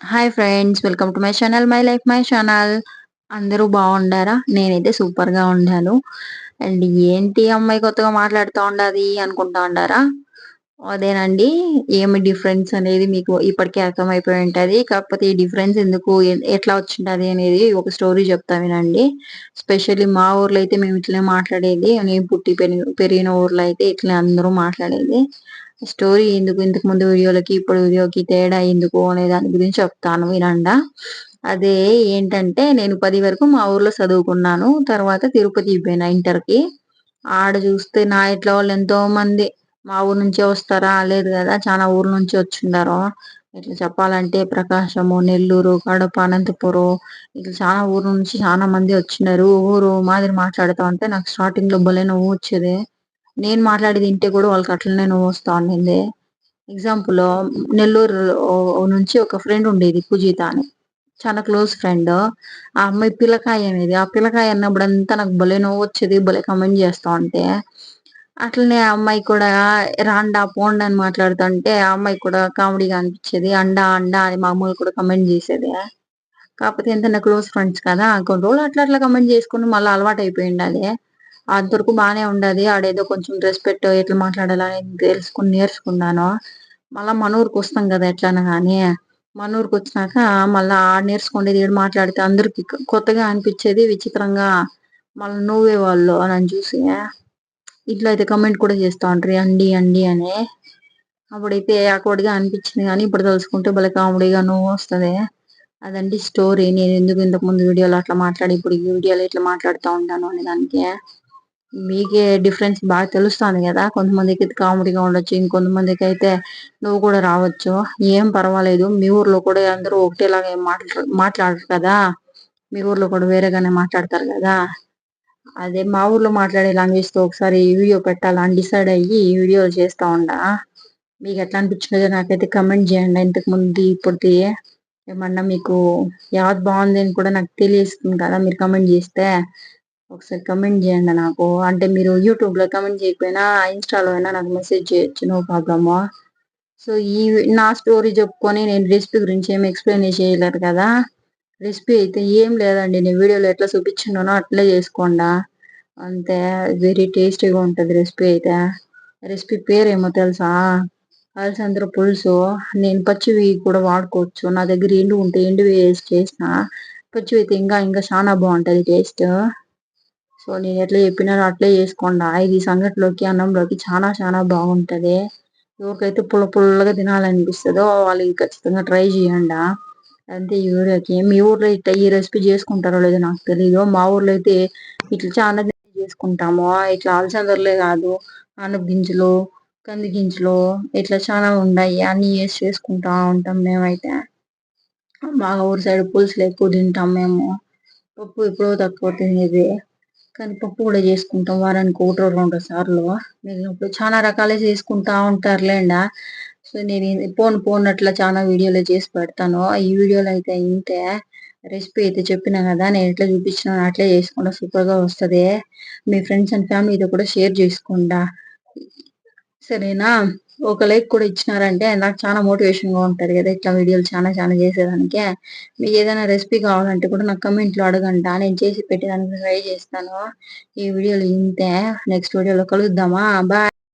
Hi friends welcome to my channel my life my channel అందరూ బాగుండారా? నేనైతే సూపర్గా ఉండాను. అండ్ ఏంటి అమ్మాయి కొత్తగా మాట్లాడుతూ ఉండాలి అనుకుంటా ఉండారా? అదేనండి ఏమి డిఫరెన్స్ అనేది మీకు ఇప్పటికే అర్థమైపోయి ఉంటది. కాకపోతే ఈ డిఫరెన్స్ ఎందుకు ఎట్లా వచ్చింటది అనేది ఒక స్టోరీ చెప్తా వినండి. స్పెషల్లీ మా ఊర్లో అయితే మేము ఇట్లనే మాట్లాడేది. నేను పుట్టి పెరిగిన ఊర్లో అయితే ఇట్లనే అందరూ మాట్లాడేది. స్టోరీ ఎందుకు ఇంతకు ముందు వీడియోలకి ఇప్పుడు వీడియోకి తేడా ఎందుకు అనే దాని గురించి చెప్తాను వినండా. అదే ఏంటంటే నేను పది వరకు మా ఊర్లో చదువుకున్నాను. తర్వాత తిరుపతి పోయినా ఇంటర్కి ఆడ చూస్తే నా ఇట్లా వాళ్ళు ఎంతో మంది మా ఊరు నుంచే వస్తారా? లేదు కదా చాలా ఊర్ల నుంచి వచ్చిండారు. ఇట్లా చెప్పాలంటే ప్రకాశము నెల్లూరు కడప అనంతపురం ఇట్లా చాలా ఊరు నుంచి చాలా మంది వచ్చినారు. ఊరు మాదిరి మాట్లాడుతా ఉంటే నాకు స్టార్టింగ్లో భలే నవ్వు వచ్చేది. నేను మాట్లాడేది ఇంటే కూడా వాళ్ళకి అట్లనే నువ్వు వస్తా ఉండింది ఎగ్జాంపుల్ నెల్లూరు నుంచి ఒక ఫ్రెండ్ ఉండేది పూజిత అని. చాలా క్లోజ్ ఫ్రెండ్ ఆ అమ్మాయి పిల్లకాయ అనేది ఆ పిల్లకాయ అన్నప్పుడు అంతా నాకు భలే నవ్వు వచ్చేది భలే కమెంట్ చేస్తా ఉంటే. అట్లనే ఆ అమ్మాయి కూడా రాండా పోండా అని మాట్లాడుతుంటే ఆ అమ్మాయి కూడా కామెడీగా అనిపించేది. అండా అండా అని మామూలు కూడా కమెంట్ చేసేది. కాకపోతే ఎంత క్లోజ్ ఫ్రెండ్స్ కదా. కొన్ని రోజులు అట్లా అట్లా కమెంట్ చేసుకుని మళ్ళీ అలవాటు అయిపోయి ఉండాలి. అంతవరకు బాగానే ఉండదు. ఆడేదో కొంచెం రెస్పెక్ట్ ఎట్లా మాట్లాడాలని తెలుసుకుని నేర్చుకున్నాను. మళ్ళా మనూరుకు వస్తాం కదా ఎట్లన్నా కానీ మన వచ్చినాక మళ్ళా ఆడ నేర్చుకునేది ఏడు మాట్లాడితే అందరికి కొత్తగా అనిపించేది విచిత్రంగా మళ్ళీ నువ్వే వాళ్ళు అని చూసి ఇట్లా అయితే కమెంట్ కూడా చేస్తా ఉంటారు అండి అండి అని. అప్పుడైతే అక్కడిగా అనిపించింది కానీ ఇప్పుడు తెలుసుకుంటే భలే కామెడీగా నువ్వు వస్తుంది. అదండి స్టోరీ నేను ఎందుకు ఇంతకు ముందు వీడియోలో అట్లా మాట్లాడి ఇప్పుడు ఈ వీడియోలో ఇట్లా మాట్లాడుతూ ఉంటాను అనే దానికి మీకే డిఫరెన్స్ బాగా తెలుస్తుంది కదా. కొంతమందికి కామెడీగా ఉండొచ్చు ఇంకొంతమందికి అయితే నువ్వు కూడా రావచ్చు. ఏం పర్వాలేదు. మీ ఊర్లో కూడా అందరూ ఒకటేలాగా మాట్లా మాట్లాడరు కదా. మీ ఊర్లో కూడా వేరేగానే మాట్లాడతారు కదా. అదే మా ఊర్లో మాట్లాడే లాంగ్వేజ్తో ఒకసారి వీడియో పెట్టాలని డిసైడ్ అయ్యి ఈ వీడియో చేస్తా ఉండా. మీకు ఎట్లా అనిపించినదో నాకైతే కమెంట్ చేయండి. ఇంతకు ముందు ఏమన్నా మీకు యాద్ బాగుంది అని కూడా నాకు తెలియస్తుంది కదా మీరు కమెంట్ చేస్తే. ఒకసారి కమెంట్ చేయండి నాకు. అంటే మీరు యూట్యూబ్లో కమెంట్ చేయకపోయినా ఇన్స్టాలో అయినా నాకు మెసేజ్ చేయొచ్చు నో ప్రాబ్లమ్ సో ఈ నా స్టోరీ చెప్పుకొని నేను రెసిపీ గురించి ఏమి ఎక్స్ప్లెయిన్ చేయలేదు కదా. రెసిపీ అయితే ఏం లేదండి. నేను వీడియోలో ఎట్లా చూపించున్నానో అట్లే చేసుకోండా. అంతే వెరీ టేస్టీగా ఉంటుంది రెసిపీ అయితే. రెసిపీ పేరేమో తెలుసా? అలసంద్ర పులుసు. నేను పచ్చివి కూడా వాడుకోవచ్చు. నా దగ్గర ఎండు ఉంటే ఎండు వేసి చేసిన. పచ్చివి అయితే ఇంకా ఇంకా చాలా బాగుంటుంది టేస్ట్ సో నేను ఎట్లా చెప్పినానో అట్లే చేసుకోండి. ఇది సంగటిలోకి అన్నంలోకి చాలా చాలా బాగుంటది. ఎవరికైతే పుల్ల పుల్లగా తినాలనిపిస్తుందో వాళ్ళు ఖచ్చితంగా ట్రై చేయండి. అంతే ఈ ఊరికి మీ ఊర్లో ఇట్లా ఈ రెసిపీ చేసుకుంటారో లేదో నాకు తెలియదు మా ఊర్లో అయితే ఇట్లా చాలా చేసుకుంటాము. ఇట్లా అలసందర్లే కాదు ఆనప గింజలు కంది గింజలు ఇట్లా చాలా ఉన్నాయి అన్ని వేసి చేసుకుంటా ఉంటాం మేమైతే. మా ఊరి సైడ్ పులుసులు ఎక్కువ తింటాం మేము. పప్పు ఎప్పుడో తక్కువ తినేది. కానీ పప్పు కూడా చేసుకుంటాం. వారానికి ఒకటో రెండు సార్లు మిగిలినప్పుడు చాలా రకాలే చేసుకుంటా ఉంటారులేండా. సో నేను పోను పోనట్లా చాలా వీడియోలు చేసి పెడతాను. ఈ వీడియోలు అయితే ఇంతే. రెసిపీ అయితే చెప్పినా కదా నేను ఎట్లా చూపించిన అట్లే చేసుకుంటా. సూపర్గా వస్తుంది. మీ ఫ్రెండ్స్ అండ్ ఫ్యామిలీతో కూడా షేర్ చేసుకుంటా. సరేనా? ఒక లైక్ కూడా ఇచ్చినారంటే నాకు చాలా మోటివేషన్గా ఉంటది కదా ఇట్లా వీడియోలు చాలా చాలా చేసేదానికి. మీకు ఏదైనా రెసిపీ కావాలంటే కూడా నాకు కమెంట్లో అడగంట నేను చేసి పెట్టేదానికి ట్రై చేస్తాను. ఈ వీడియోలు ఇంతే. నెక్స్ట్ వీడియోలో కలుద్దామా? బాయ్